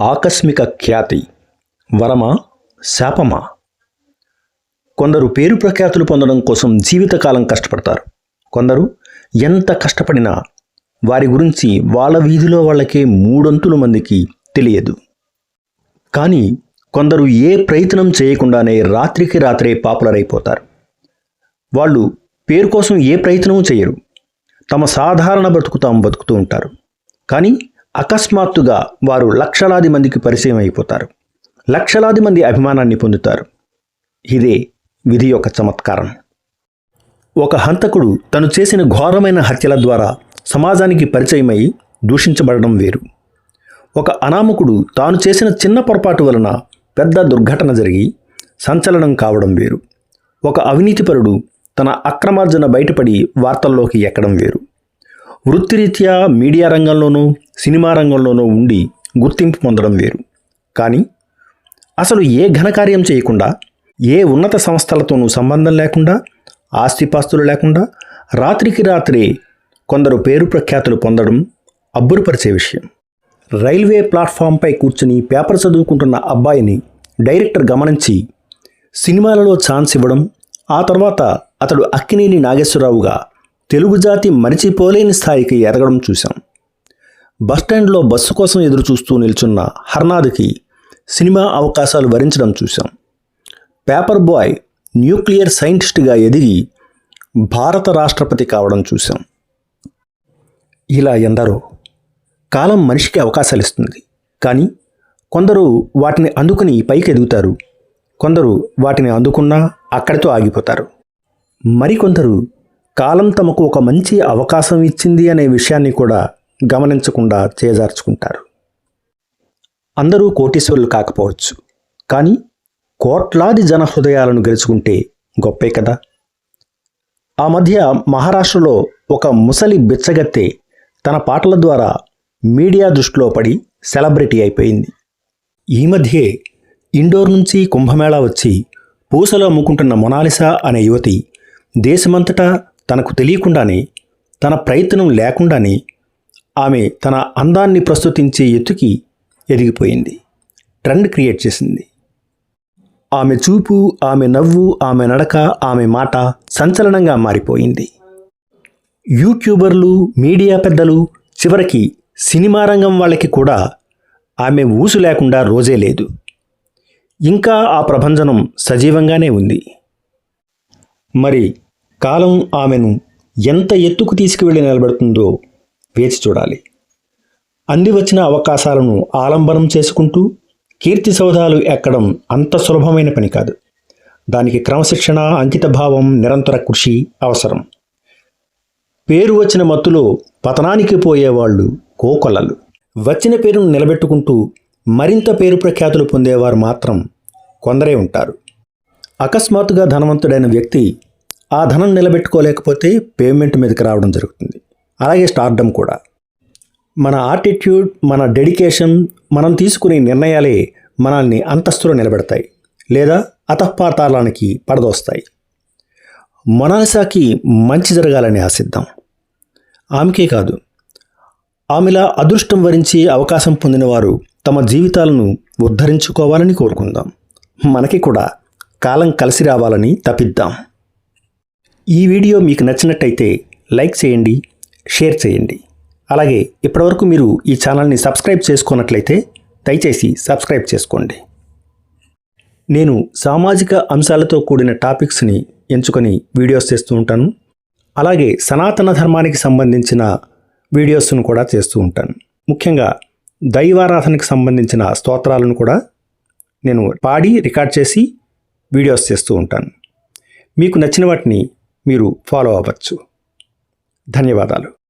ఆకస్మిక ఖ్యాతి వరమా శాపమా? కొందరు పేరు ప్రఖ్యాతులు పొందడం కోసం జీవితకాలం కష్టపడతారు. కొందరు ఎంత కష్టపడినా వారి గురించి వాళ్ళ వీధిలో వాళ్ళకే మూడొంతుల మందికి తెలియదు. కానీ కొందరు ఏ ప్రయత్నం చేయకుండానే రాత్రికి రాత్రే పాపులర్ అయిపోతారు వాళ్ళు పేరు కోసం ఏ ప్రయత్నమూ చేయరు. తమ సాధారణ బ్రతుకు తాము బతుకుతూ ఉంటారు. కానీ అకస్మాత్తుగా వారు లక్షలాది మందికి పరిచయం అయిపోతారు. లక్షలాది మంది అభిమానాన్ని పొందుతారు. ఇదే విధి యొక్క చమత్కారం. ఒక హంతకుడు తను చేసిన ఘోరమైన హత్యల ద్వారా సమాజానికి పరిచయమై దూషించబడడం వేరు. ఒక అనామకుడు తాను చేసిన చిన్న పొరపాటు వలన పెద్ద దుర్ఘటన జరిగి సంచలనం కావడం వేరు. ఒక అవినీతిపరుడు తన అక్రమార్జన బయటపడి వార్తల్లోకి ఎక్కడం వేరు. వృత్తిరీత్యా మీడియా రంగంలోనూ సినిమా రంగంలోనూ ఉండి గుర్తింపు పొందడం వేరు. కానీ అసలు ఏ ఘనకార్యం చేయకుండా ఏ ఉన్నత సంస్థలతోనూ సంబంధం లేకుండా ఆస్తిపాస్తులు లేకుండా రాత్రికి రాత్రే కొందరు పేరు ప్రఖ్యాతులు పొందడం అబ్బురుపరిచే విషయం. రైల్వే ప్లాట్ఫామ్పై కూర్చుని పేపర్ చదువుకుంటున్న అబ్బాయిని డైరెక్టర్ గమనించి సినిమాలలో ఛాన్స్ ఇవ్వడం ఆ తర్వాత అతడు అక్కినేని నాగేశ్వరరావుగా తెలుగు జాతి మరిచిపోలేని స్థాయికి ఎదగడం చూశాం. బస్టాండ్లో బస్సు కోసం ఎదురు చూస్తూ నిల్చున్న హర్నాథ్కి సినిమా అవకాశాలు వరించడం చూశాం. పేపర్ బాయ్ న్యూక్లియర్ సైంటిస్ట్గా ఎదిగి భారత రాష్ట్రపతి కావడం చూశాం. ఇలా ఎందరో కాలం మనిషికి అవకాశాలు ఇస్తుంది. కానీ కొందరు వాటిని అందుకుని పైకి ఎదుగుతారు. కొందరు వాటిని అందుకున్నా అక్కడితో ఆగిపోతారు. మరికొందరు కాలం తమకు ఒక మంచి అవకాశం ఇచ్చింది అనే విషయాన్ని కూడా గమనించకుండా చేజార్చుకుంటారు. అందరూ కోటీశ్వరులు కాకపోవచ్చు. కానీ కోట్లాది జన హృదయాలను గెలుచుకుంటే గొప్పే కదా. ఆ మధ్య మహారాష్ట్రలో ఒక ముసలి బిచ్చగత్తె తన పాటల ద్వారా మీడియా దృష్టిలో పడి సెలబ్రిటీ అయిపోయింది. ఈ మధ్యే ఇండోర్ నుంచి కుంభమేళా వచ్చి పూసలో అమ్ముకుంటున్న మొనాలిసా అనే యువతి దేశమంతటా తనకు తెలియకుండానే తన ప్రయత్నం లేకుండానే ఆమె తన అందాన్ని ప్రస్తుతించే ఎత్తుకి ఎదిగిపోయింది. ట్రెండ్ క్రియేట్ చేసింది. ఆమె చూపు ఆమె నవ్వు ఆమె నడక ఆమె మాట సంచలనంగా మారిపోయింది. యూట్యూబర్లు మీడియా పెద్దలు చివరికి సినిమా రంగం వాళ్ళకి కూడా ఆమె ఊసు లేకుండా రోజే లేదు. ఇంకా ఆ ప్రభంజనం సజీవంగానే ఉంది. మరి కాలం ఆమెను ఎంత ఎత్తుకు తీసుకువెళ్ళి నిలబెడుతుందో వేచి చూడాలి. అంది వచ్చిన అవకాశాలను ఆలంబనం చేసుకుంటూ కీర్తి సౌధాలు ఎక్కడం అంత సులభమైన పని కాదు. దానికి క్రమశిక్షణ అంకితభావం నిరంతర కృషి అవసరం. పేరు వచ్చిన మత్తులో పతనానికి పోయేవాళ్ళు కోకొల్లలు వచ్చిన పేరును నిలబెట్టుకుంటూ మరింత పేరు ప్రఖ్యాతులు పొందేవారు మాత్రం కొందరే ఉంటారు. అకస్మాత్తుగా ధనవంతుడైన వ్యక్తి ఆ ధనం నిలబెట్టుకోలేకపోతే పేమెంట్ మీదకి రావడం జరుగుతుంది. అలాగే స్టార్డమ్ కూడా. మన ఆటిట్యూడ్ మన డెడికేషన్ మనం తీసుకునే నిర్ణయాలే మనల్ని అంతస్తులో నిలబెడతాయి లేదా అతఃపాతాళానికి పడదోస్తాయి. మొనాలిసాకి మంచి జరగాలని ఆశిద్దాం. ఆమెకే కాదు ఆమెలా అదృష్టం వరించి అవకాశం పొందిన వారు తమ జీవితాలను ఉద్ధరించుకోవాలని కోరుకుందాం. మనకి కూడా కాలం కలిసి రావాలని తపిద్దాం. ఈ వీడియో మీకు నచ్చినట్టయితే లైక్ చేయండి షేర్ చేయండి. అలాగే ఇప్పటివరకు మీరు ఈ ఛానల్ని సబ్స్క్రైబ్ చేసుకున్నట్లయితే దయచేసి సబ్స్క్రైబ్ చేసుకోండి. నేను సామాజిక అంశాలతో కూడిన టాపిక్స్ని ఎంచుకొని వీడియోస్ చేస్తూ ఉంటాను. అలాగే సనాతన ధర్మానికి సంబంధించిన వీడియోస్ను కూడా చేస్తూ ఉంటాను. ముఖ్యంగా దైవారాధనకు సంబంధించిన స్తోత్రాలను కూడా నేను పాడి రికార్డ్ చేసి వీడియోస్ చేస్తూ ఉంటాను. మీకు నచ్చిన వాటిని మీరు ఫాలో అవ్వచ్చు. ధన్యవాదాలు.